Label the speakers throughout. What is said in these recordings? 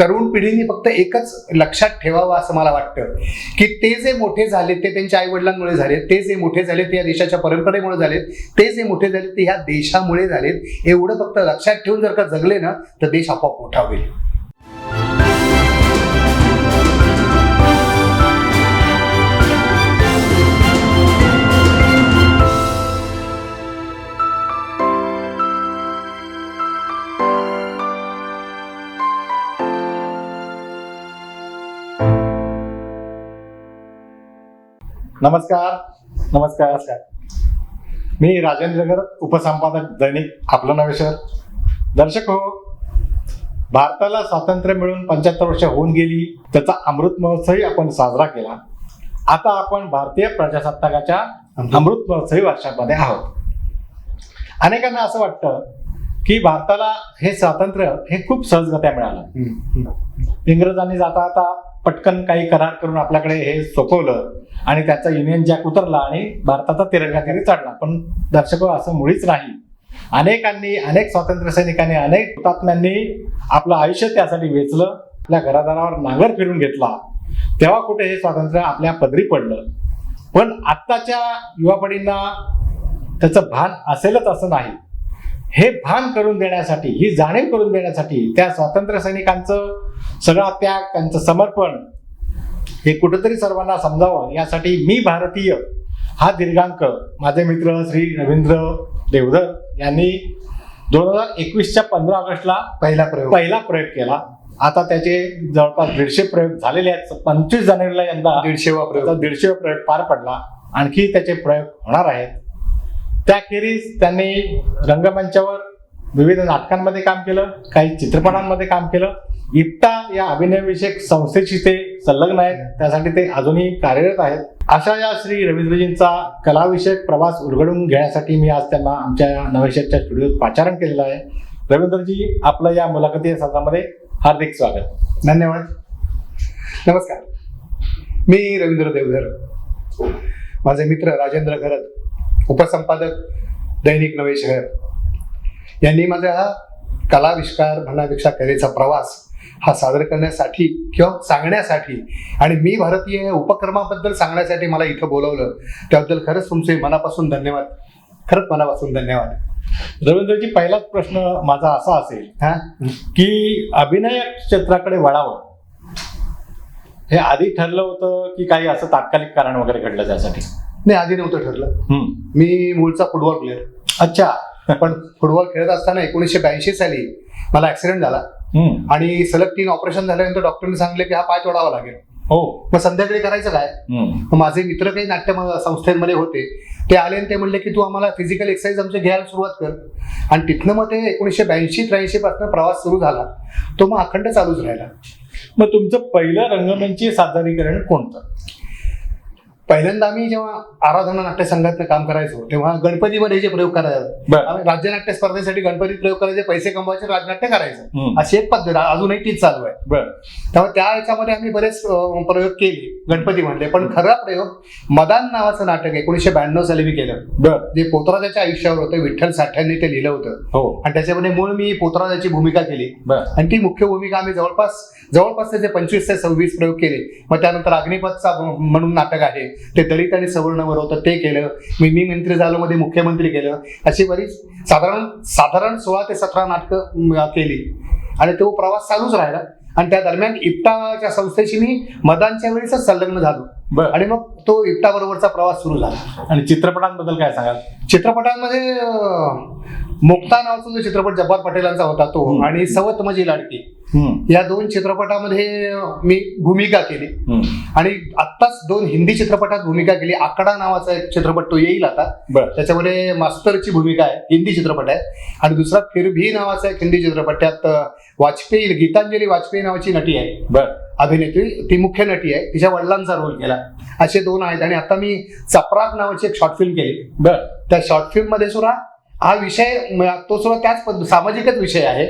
Speaker 1: तरुण पिढीने फक्त एकच लक्षात ठेवावं असं मला वाटतं. की ते जे मोठे झाले ते त्यांच्या आई वडिलांमुळे झाले ते जे मोठे झाले ते या देशाच्या परंपरेमुळे झालेत ते जे मोठे झाले ते ह्या देशामुळे झालेत एवढं फक्त लक्षात ठेवून जर का जगले ना तर देश आपोआप मोठा होईल.
Speaker 2: नमस्कार. नमस्कार. नमस्कार मी राजेंद्र उपसंपादक दैनिक आपलं नवे शहर दर्शक हो भारताला स्वातंत्र्य मिळून पंच्याहत्तर वर्ष होऊन गेली त्याचा अमृत महोत्सवही आपण साजरा केला. आता आपण भारतीय प्रजासत्ताकाच्या अमृत महोत्सवी वर्षामध्ये आहोत. अनेकांना असं वाटतं की भारताला हे स्वातंत्र्य हे खूप सहजगत्या मिळालं. इंग्रजांनी जाता आता पटकन काही करार करून आपल्याकडे हे सोपवलं आणि त्याचा युनियन जॅक उतरला आणि भारताचा तिरंगा तिथे चढला. पण दर्शक असं मुळीच नाही. अनेकांनी अनेक स्वातंत्र्य सैनिकांनी अनेक हुतात्म्यांनी आपलं आयुष्य त्यासाठी वेचलं आपल्या घरादारावर नांगर फिरून घेतला. तेव्हा कुठे हे स्वातंत्र्य आपल्या पदरी पडलं. पण आत्ताच्या युवा पिढींना त्याचं भान असेलच असं नाही. हे भान करून देण्यासाठी ही जाणीव करून देण्यासाठी त्या स्वातंत्र्य सैनिकांचं सगळा त्याग त्यांचं समर्पण हे कुठंतरी सर्वांना समजावं. यासाठी मी भारतीय हा दीर्घांक माझे मित्र श्री रवींद्र देवधर यांनी दोन हजार एकवीसच्या पंधरा ऑगस्टला
Speaker 1: पहिला प्रयोग.
Speaker 2: पहिला प्रयोग केला. आता त्याचे जवळपास दीडशे प्रयोग झालेले आहेत. पंचवीस जानेवारीला यंदा
Speaker 1: दीडशेवा प्रयोग.
Speaker 2: दीडशे प्रयोग पार पडला. आणखी त्याचे प्रयोग होणार आहेत. त्याखेरीज त्यांनी रंगमंचावर विविध नाटकांमध्ये काम केलं काही चित्रपटांमध्ये काम केलं. इप्टा या अभिनयविषयक संस्थेशी ते संलग्न आहेत. त्यासाठी ते अजूनही कार्यरत आहेत. अशा या श्री रवींद्रजींचा कलाविषयक प्रवास उलगडून घेण्यासाठी मी आज त्यांना आमच्या या स्टुडिओत पाचारण केलेलं आहे. रवींद्रजी आपलं या मुलाखती सत्रामध्ये हार्दिक स्वागत.
Speaker 1: धन्यवाद. नमस्कार. मी रवींद्र देवधर. माझे मित्र राजेंद्र घरत उपसंपादक दैनिक नवे शहर यांनी माझा हा कलाविष्कार म्हणण्यापेक्षा कलेचा प्रवास हा सादर करण्यासाठी किंवा सांगण्यासाठी आणि मी भारतीय या उपक्रमाबद्दल सांगण्यासाठी मला इथं बोलवलं त्याबद्दल खरंच तुमचे मनापासून धन्यवाद. खरंच मनापासून धन्यवाद.
Speaker 2: रवींद्रजी पहिलाच प्रश्न माझा असा असेल
Speaker 1: हा?
Speaker 2: की अभिनय क्षेत्राकडे वळावं. हे आधी ठरलं होतं की काही असं तात्कालिक कारण वगैरे घडलं त्यासाठी?
Speaker 1: नाही आधी नव्हतं ठरलं. मी मूळचा फुटबॉल प्लेअर
Speaker 2: अच्छा.
Speaker 1: पण फुटबॉल खेळत असताना एकोणीसशे ब्याऐंशी साली मला ऍक्सिडेंट झाला. आणि सलग तीन ऑपरेशन झाल्यानंतर डॉक्टरने सांगले की हा पाय तोडावा लागेल.
Speaker 2: हो.
Speaker 1: मग संध्याकाळी करायचं काय? माझे मित्र काही नाट्य संस्थेमध्ये होते. ते आले आणि ते म्हणले की तू आम्हाला फिजिकल एक्सरसाइज आमचे घ्यायला सुरुवात कर. आणि तिथनं मग ते एकोणीसशे ब्याऐंशी त्र्याऐंशी पासून प्रवास सुरू झाला. तो मग अखंड चालूच राहिला.
Speaker 2: मग तुमचं पहिलं रंगमंची सादरीकरण कोणतं?
Speaker 1: पहिल्यांदा आम्ही जेव्हा आराधना नाट्य संघातनं काम करायचो तेव्हा गणपतीमध्ये जे प्रयोग करायचो.
Speaker 2: बरं.
Speaker 1: आम्ही राज्यनाट्य स्पर्धेसाठी गणपतीत प्रयोग करायचे पैसे कमवायचे राजनाट्य करायचं. अशी एक पद्धत. अजूनही तीच चालू आहे.
Speaker 2: बर.
Speaker 1: त्यामुळे त्या याच्यामध्ये आम्ही बरेच प्रयोग केले गणपती म्हणले. पण खरा प्रयोग मदान नावाचं नाटक एकोणीसशे ब्याण्णव साली मी केलं.
Speaker 2: बर.
Speaker 1: जे पोतराजाच्या आयुष्यावर होतं विठ्ठल साठ्यांनी ते लिहिलं होतं.
Speaker 2: हो.
Speaker 1: आणि त्याच्यामध्ये मूळ मी पोतराजाची भूमिका केली. आणि ती मुख्य भूमिका आम्ही जवळपास जवळपास त्याचे पंचवीस ते सव्वीस प्रयोग केले. मग त्यानंतर अग्निपथचा म्हणून नाटक आहे. ते दलित आणि सवर्णवर होतं ते केलं. मी मी मंत्री झालो मध्ये मुख्यमंत्री केलं. अशी बरीच साधारण साधारण सोळा ते सतरा नाटकं केली. आणि तो प्रवास चालूच राहिला. आणि त्या दरम्यान इप्टाच्या संस्थेशी मी मदांच्या वेळीच संलग्न झालो.
Speaker 2: बर.
Speaker 1: आणि मग तो इप्टा बरोबरचा प्रवास सुरू झाला.
Speaker 2: आणि चित्रपटांबद्दल काय सांगाल?
Speaker 1: चित्रपटांमध्ये मुक्ता नावाचा जो चित्रपट जब्बार पटेलांचा होता तो. आणि सवत माझी लाडकी. या दोन चित्रपटामध्ये मी भूमिका केली. आणि आत्ताच दोन हिंदी चित्रपटात भूमिका केली. आकडा नावाचा एक चित्रपट तो येईल आता.
Speaker 2: बर.
Speaker 1: त्याच्यामध्ये मास्तरची भूमिका आहे हिंदी चित्रपट आहे. आणि दुसरा फिर भी नावाचा एक हिंदी चित्रपट त्यात वाजपेयी गीतांजली वाजपेयी नावाची नटी आहे.
Speaker 2: बर.
Speaker 1: अभिनेत्री ती मुख्य नटी आहे. तिच्या वडिलांचा रोल केला. असे दोन आहेत. आणि आता मी चपराक नावाची एक शॉर्ट फिल्म केली.
Speaker 2: बर.
Speaker 1: त्या शॉर्ट फिल्ममध्ये सुद्धा हा विषय तो सुद्धा त्याच पद्ध- सामाजिकच विषय आहे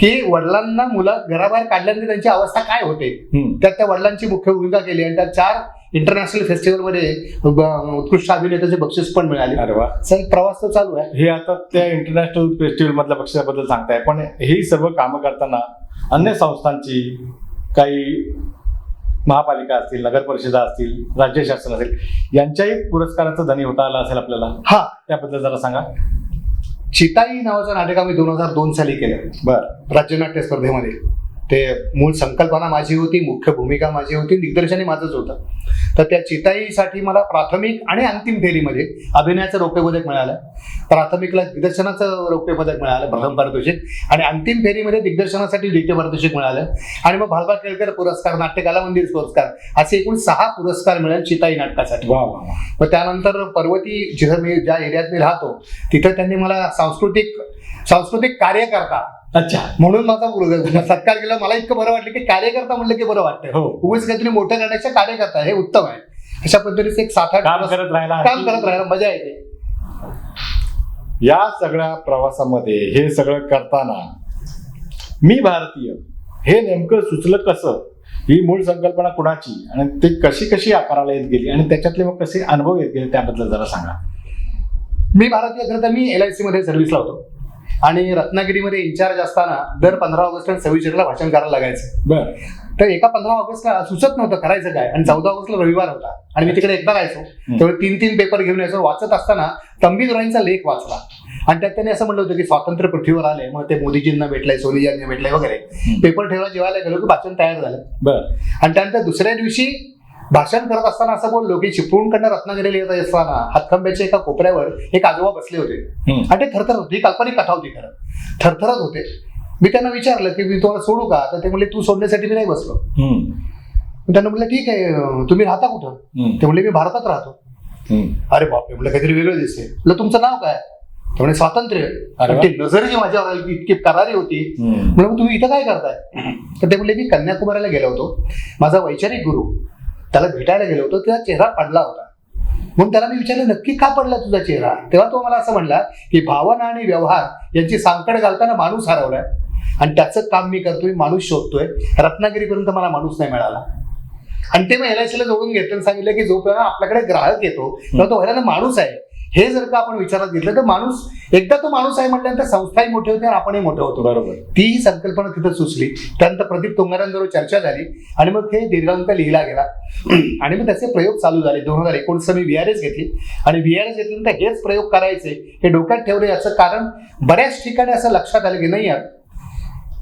Speaker 1: की वडिलांना मुलं घराबाहेर काढल्यानंतर त्यांची अवस्था काय होते. त्यात त्या वडिलांची मुख्य भूमिका केली. आणि त्या चार इंटरनॅशनल फेस्टिवलमध्ये उत्कृष्ट अभिनेत्याचे बक्षीस पण मिळाले.
Speaker 2: अरे वा.
Speaker 1: एक प्रवास तो चालू आहे.
Speaker 2: हे आता त्या इंटरनॅशनल फेस्टिवल मधल्या बक्षिसाबद्दल सांगताय. पण ही सर्व कामं करताना अन्य संस्थांची काही महापालिका असतील नगर परिषदा असतील राज्य शासन असेल यांच्याही पुरस्काराचा धनी होता आला असेल आपल्याला?
Speaker 1: हा.
Speaker 2: त्याबद्दल जरा सांगा.
Speaker 1: चिताई नावाचं नाटक आम्ही दोन हजार दोन साली केलं.
Speaker 2: बर.
Speaker 1: राज्यनाट्य स्पर्धेमध्ये. ते मूळ संकल्पना माझी होती मुख्य भूमिका माझी होती दिग्दर्शनही माझंच होतं. तर त्या चिताईसाठी मला प्राथमिक आणि अंतिम फेरीमध्ये अभिनयाचं रौप्य पदक मिळालं. प्राथमिकला दिग्दर्शनाचं रौप्य पदक मिळालं प्रथम पारितोषिक. आणि अंतिम फेरीमध्ये दिग्दर्शनासाठी द्वितीय पारितोषिक मिळालं. आणि मग भालबा केळकर पुरस्कार नाट्यकला मंदिर पुरस्कार असे एकूण सहा पुरस्कार मिळाले चिताई नाटकासाठी. मग त्यानंतर पर्वती जिथं मी ज्या एरियात मी राहतो तिथं त्यांनी मला सांस्कृतिक सांस्कृतिक कार्यकर्ता
Speaker 2: अच्छा.
Speaker 1: म्हणून माझा पुरस्कार सत्कार केला. मला इतकं बरं वाटलं की कार्यकर्ता म्हणलं की बरं वाटतं.
Speaker 2: हो.
Speaker 1: उगाच काहीतरी मोठं करण्याचे कार्यकर्ता हे उत्तम आहे. अशा पद्धतीचे एक सात आठ
Speaker 2: काम करत राहायला
Speaker 1: काम करत राहायला मजा येते.
Speaker 2: या सगळ्या प्रवासामध्ये हे सगळं करताना मी भारतीय हे नेमकं सुचलं कसं? ही मूळ संकल्पना कुणाची? आणि ते कशी कशी आकाराला येत गेली? आणि त्याच्यातले मग कसे अनुभव येत गेले त्याबद्दल जरा सांगा.
Speaker 1: मी भारतीय खरं तर मी एल आय सी मध्ये सर्व्हिसला होतो. आणि रत्नागिरीमध्ये इन्चार्ज असताना दर पंधरा ऑगस्ट आणि सव्वीस जानेवारीला भाषण करायला लागायचं.
Speaker 2: बर.
Speaker 1: तर एका पंधरा ऑगस्टला सुचत नव्हतं करायचं काय आणि चौदा ऑगस्टला रविवार होता. आणि मी तिकडे एकटा राहायचो. त्यामुळे तीन तीन पेपर घेऊन यायचो. वाचत असताना तंबी राईंचा लेख वाचला. आणि त्यात त्यांनी असं म्हटलं होतं की स्वातंत्र्य पृथ्वीवर आले मग ते मोदीजींना भेटलंय सोनियांना भेटलंय वगैरे. पेपर ठेवा जेवायला गेलो की भाषण तयार झालं.
Speaker 2: बर.
Speaker 1: आणि त्यानंतर दुसऱ्या दिवशी भाषण करत असताना असं बोललो की चिपळूणकडनं रत्नागिरीला येत असताना हातखंब्याच्या एका कोपऱ्यावर एक आजोबा बसले होते. आणि ते थरथरत होते ही काल्पनिक कथा होती खरं. थरथरत होते. मी त्यांना विचारलं की मी तुम्हाला सोडू का? तर ते म्हणले तू सोडण्यासाठी मी नाही बसलो. त्यांना म्हटलं ठीक आहे तुम्ही राहता कुठं. ते म्हणले मी भारतात राहतो. अरे बापरे म्हटलं काहीतरी वेगळं दिसते म्हटलं तुमचं नाव काय? ते म्हणे स्वातंत्र्य. ते नजर जी माझ्यावर आली इतकी करारी होती. मग तुम्ही इथं काय करताय? तर ते म्हणले मी कन्याकुमारीला गेलो होतो. माझा वैचारिक गुरु. त्याला भेटायला गेलो होतो त्याचा चेहरा पडला होता. म्हणून त्याला मी विचारलं नक्की का पडला तुझा चेहरा? तेव्हा तो मला असं म्हणला की भावना आणि व्यवहार यांची सांकड घालताना माणूस हरवलाय. आणि त्याचं काम मी करतोय माणूस शोधतोय. रत्नागिरीपर्यंत मला माणूस नाही मिळाला. आणि ते मग एल आय सीला जोडून घेतलं सांगितलं की जोपर्यंत आपल्याकडे ग्राहक येतो तेव्हा तो व्हायला माणूस आहे. हे जर का आपण विचारात घेतलं तर माणूस एकदा तो माणूस आहे म्हटल्यानंतर संस्थाही मोठी होते आणि आपणही मोठे होतो
Speaker 2: बरोबर.
Speaker 1: ती ही संकल्पना तिथं सुचली. त्यानंतर प्रदीप तोंगारांबरोबर चर्चा झाली आणि मग हे दीर्घांक लिहिला गेला. आणि मग त्याचे प्रयोग चालू झाले. दोन हजार एकोणीस मी व्ही आर एस घेतली. आणि व्ही आर एस घेतल्यानंतर हेच प्रयोग करायचे हे डोक्यात ठेवले. याचं कारण बऱ्याच ठिकाणी असं लक्षात आलं की नाही यार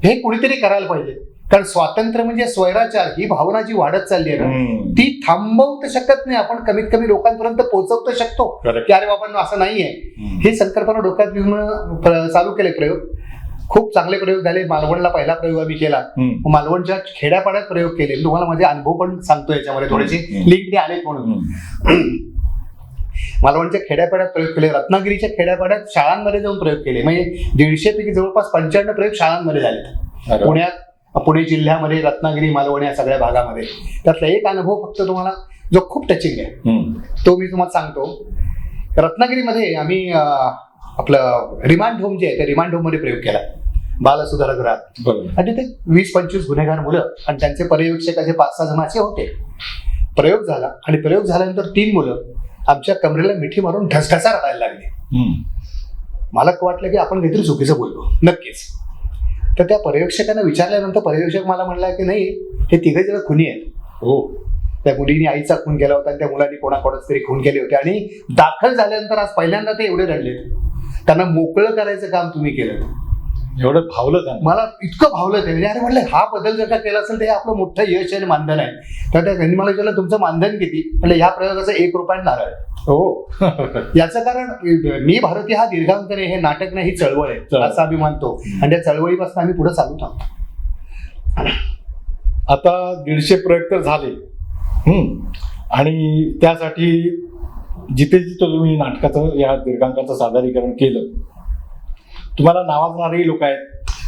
Speaker 1: हे कुणीतरी करायला पाहिजे. कारण स्वातंत्र्य म्हणजे स्वैराचार ही भावना जी वाढत चालली आहे ना. ती थांबवू तर शकत नाही. आपण कमीत कमी लोकांपर्यंत पोहोचवू तर शकतो. की अरे बाबा असं नाहीये. ही संकल्पना डोक्यात घेऊन चालू केले प्रयोग. खूप चांगले प्रयोग झाले. मालवणला पहिला प्रयोग आम्ही केला. मालवणच्या खेड्यापाड्यात प्रयोग केले. तुम्हाला माझे अनुभव पण सांगतो याच्यामध्ये. थोडेसे. लिंक आले म्हणून. मालवणच्या खेड्यापाड्यात प्रयोग केले. रत्नागिरीच्या खेड्यापाड्यात शाळांमध्ये जाऊन प्रयोग केले. म्हणजे दीडशे पैकी जवळपास पंच्याण्णव प्रयोग शाळांमध्ये झाले. पुण्यात पुणे जिल्ह्यामध्ये रत्नागिरी मालवण या सगळ्या भागामध्ये. त्यातला एक अनुभव फक्त तुम्हाला जो खूप टचिंग आहे. तो मी तुम्हाला सांगतो. रत्नागिरीमध्ये आम्ही आपलं रिमांड होम जे आहे त्या रिमांड होममध्ये प्रयोग केला. बालसुधारगृहात आणि तिथे वीस पंचवीस गुन्हेगार मुलं आणि त्यांचे पर्यवेक्षक असे पाच सहा जणांचे होते. प्रयोग झाला आणि प्रयोग झाल्यानंतर तीन मुलं आमच्या कमरेला मिठी मारून ढसढसा रडायला लागली. मला वाटलं की आपण काहीतरी चुकीचं बोललो. नक्कीच. तर त्या पर्यवेक्षकांना विचारल्यानंतर पर्यवेक्षक मला म्हणला की नाही हे तिघे जण खुनी आहेत.
Speaker 2: हो.
Speaker 1: त्या मुलीने आईचा खून केला होता आणि त्या मुलांनी कोणाकोणाच तरी खून केले होते आणि दाखल झाल्यानंतर आज पहिल्यांदा ते एवढे रडले त्यांना मोकळं करायचं काम तुम्ही केलं.
Speaker 2: एवढं भावलं त्यांना
Speaker 1: मला इतकं भावलं ते. म्हणजे अरे म्हटलं हा बदल जर का केला असेल तर हे आपलं मोठं यश आणि मानधन आहे. तर त्या त्यांनी मला विचारलं तुमचं मानधन किती? म्हणजे ह्या प्रयोगाचं एक रुपयात नारळ
Speaker 2: हो.
Speaker 1: याचं कारण मी भारतीय हा दीर्घांक नाही हे नाटक नाही ही चळवळ आहे. असं आम्ही मानतो आणि त्या चळवळीपासून आम्ही पुढे चालू थांबतो.
Speaker 2: आता दीडशे प्रयोग तर झाले. आणि त्यासाठी जिथे जिथे तुम्ही नाटकाचं या दीर्घांकाचं सादरीकरण केलं. तुम्हाला नावाजणारेही लोक आहेत.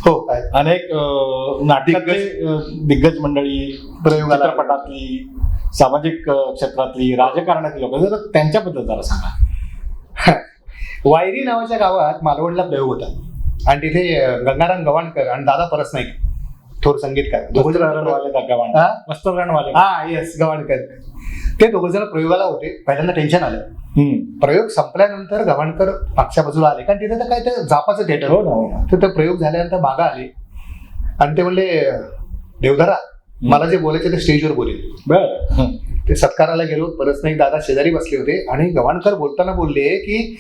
Speaker 1: हो. काय
Speaker 2: अनेक नाटकातले अं, दिग्गज मंडळी चित्रपटातली सामाजिक क्षेत्रातली राजकारणातली लोक. जरा त्यांच्याबद्दल जरा सांगा.
Speaker 1: वायरी नावाच्या गावात मालवणला प्रयोग होता. आणि तिथे गंगाराम गवाणकर आणि दादा परसनाईक थोर संगीतकार. दोघं जण
Speaker 2: वस्त्ररणवाले गव्हाण
Speaker 1: हा?
Speaker 2: वस्त्ररणवाले
Speaker 1: हा येस गव्हाणकर. ते दोघं जण प्रयोगाला होते. पहिल्यांदा टेन्शन आलं.
Speaker 2: हम्म.
Speaker 1: प्रयोग संपल्यानंतर गव्हाणकर मागच्या बाजूला आले. कारण तिथे तर काय ते जापाचं थिएटर
Speaker 2: हो ना हो
Speaker 1: तर ते प्रयोग झाल्यानंतर मागा आले. आणि ते म्हणले देवधरा मला जे बोलायचे ते स्टेजवर बोलेल.
Speaker 2: बर.
Speaker 1: ते सत्काराला गेलो परत एक दादा शेजारी बसले होते. आणि गव्हाणकर बोलताना बोलले की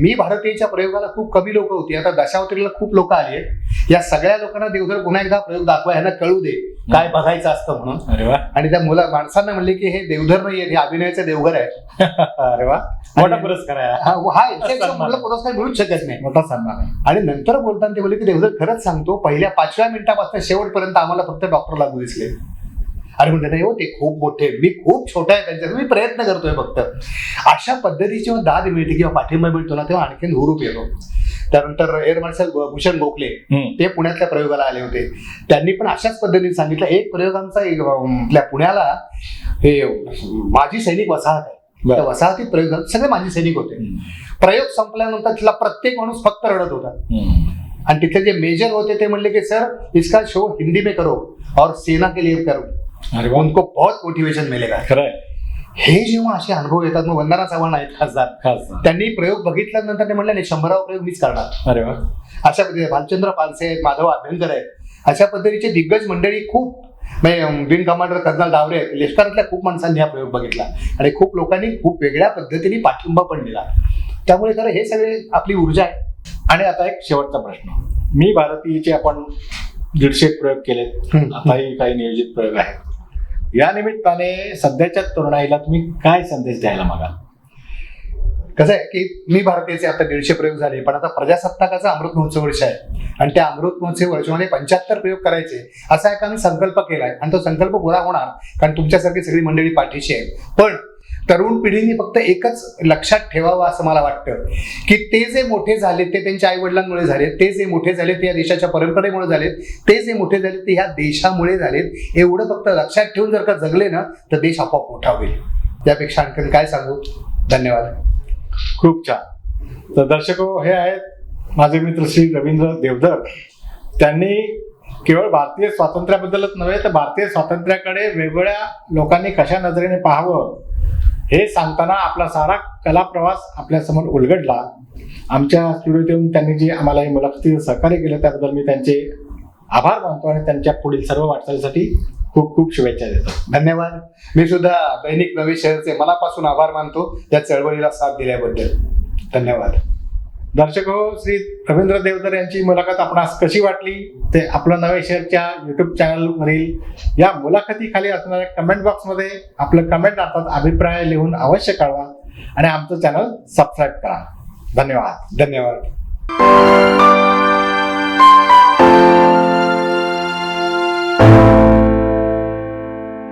Speaker 1: मी भारतीयच्या प्रयोगाला खूप कमी लोक होती. आता दशावतारीला खूप लोक आली आहेत. या सगळ्या लोकांना देवधर पुन्हा एकदा प्रयोग दाखवा ह्यांना कळू दे काय बघायचं असतं म्हणून.
Speaker 2: अरे वा.
Speaker 1: आणि त्या मुला माणसांना म्हणले की हे देवधर नाहीये हे अभिनयाचं देवघर आहे
Speaker 2: अरे वा. मोठा पुरस्कार आहे हा.
Speaker 1: याच्यापेक्षा पुरस्कार मिळूच शकत नाही.
Speaker 2: मोठा सन्मान आहे.
Speaker 1: आणि नंतर बोलताना ते बोलले की देवधर खरंच सांगतो पहिल्या पाचव्या मिनिटापासून शेवटपर्यंत आम्हाला फक्त डॉक्टर लागू दिसले अरे म्हणते नाही हो ते खूप मोठे मी खूप छोटा आहे त्यांच्यात मी प्रयत्न करतोय फक्त. अशा पद्धतीची जेव्हा दाद मिळते किंवा पाठिंबा मिळतो ना तेव्हा आणखीन हुरूप येतो. त्यानंतर एअर मार्शल भूषण गोखले. ते पुण्यातल्या प्रयोगाला आले होते. त्यांनी पण अशाच पद्धतीने सांगितलं एक प्रयोग आमचा एक, आपल्या पुण्याला हे माजी सैनिक वसाहत आहे. त्या वसाहतीत प्रयोग झाला. सगळे माजी सैनिक होते. प्रयोग संपल्यानंतर तिथला प्रत्येक माणूस फक्त रडत होता. आणि तिथे जे मेजर होते ते म्हणले की सर इसका शो हिंदी में करो और सेना के लिए करो.
Speaker 2: अरे वा.
Speaker 1: उनको बहुत मोटिवेशन मिलेगा.
Speaker 2: खरंय.
Speaker 1: हे जेव्हा असे अनुभव येतात मग वंदना चव्हाण आहेत खासदार.
Speaker 2: खास.
Speaker 1: त्यांनी प्रयोग बघितल्यानंतर ते म्हणले नाही शंभरावा प्रयोग मीच करणार.
Speaker 2: अरे वा.
Speaker 1: अशा पद्धतीने भालचंद्र पानसे आहेत माधव अभ्यंकर आहेत. अशा पद्धतीचे दिग्गज मंडळी खूप विंग कमांडर कर्नल डावरे आहेत. लष्करातल्या खूप माणसांनी हा प्रयोग बघितला. आणि खूप लोकांनी खूप वेगळ्या पद्धतीने पाठिंबा पण दिला. त्यामुळे खरं हे सगळे आपली ऊर्जा आहे.
Speaker 2: आणि आता एक शेवटचा प्रश्न. मी भारतीयचे आपण दीडशे प्रयोग केलेत.
Speaker 1: हं.
Speaker 2: आताही काही नियोजित प्रयोग आहेत. या निमित्ताने सध्याच्या तरुणाईला तुम्ही काय संदेश द्यायला मागाल?
Speaker 1: कसं आहे की मी भारतीयचे आता दीडशे प्रयोग झाले पण आता प्रजासत्ताकाचा अमृत महोत्सव वर्ष आहे. आणि त्या अमृत महोत्सव वर्षामध्ये पंच्याहत्तर प्रयोग करायचे. असा एक आम्ही संकल्प केलाय. आणि तो संकल्प पुरा होणार कारण तुमच्यासारखी सगळी मंडळी पाठीशी आहे. पण तरुण पिढीने फक्त एकच लक्षात ठेवावं असं मला वाटतं. की ते जे मोठे झाले ते त्यांच्या आई वडिलांमुळे झाले ते जे मोठे झाले ते या देशाच्या परंपरेमुळे झालेत ते जे मोठे झाले ते ह्या देशामुळे झालेत एवढं फक्त लक्षात ठेवून जर का जगले ना तर देश आपोआप मोठा होईल. त्यापेक्षा आणखी काय सांगू? धन्यवाद.
Speaker 2: खूप छान. तर दर्शक हे आहेत माझे मित्र श्री रवींद्र देवधर. त्यांनी केवळ भारतीय स्वातंत्र्याबद्दलच नव्हे तर भारतीय स्वातंत्र्याकडे वेगवेगळ्या लोकांनी कशा नजरेने पाहावं हे सांगताना आपला सारा कला प्रवास आपल्यासमोर उलगडला. आमच्या स्टुडिओत येऊन त्यांनी जे आम्हाला ही मुलाखती सहकार्य केलं त्याबद्दल मी त्यांचे आभार मानतो आणि त्यांच्या पुढील सर्व वाटचालीसाठी खूप खूप शुभेच्छा देतो.
Speaker 1: धन्यवाद. मी सुद्धा दैनिक नवे शहरचे मनापासून आभार मानतो. त्या चळवळीला साथ दिल्याबद्दल. धन्यवाद.
Speaker 2: दर्शक हो श्री रवींद्र देवधर यांची मुलाखत आपणास कशी वाटली? ते आपलं नवे शहरच्या युट्यूब चॅनलवरील या मुलाखतीखाली असणाऱ्या कमेंट बॉक्समध्ये आपलं कमेंट अर्थात अभिप्राय लिहून अवश्य कळवा आणि आमचं चॅनल सबस्क्राईब करा. धन्यवाद.
Speaker 1: धन्यवाद.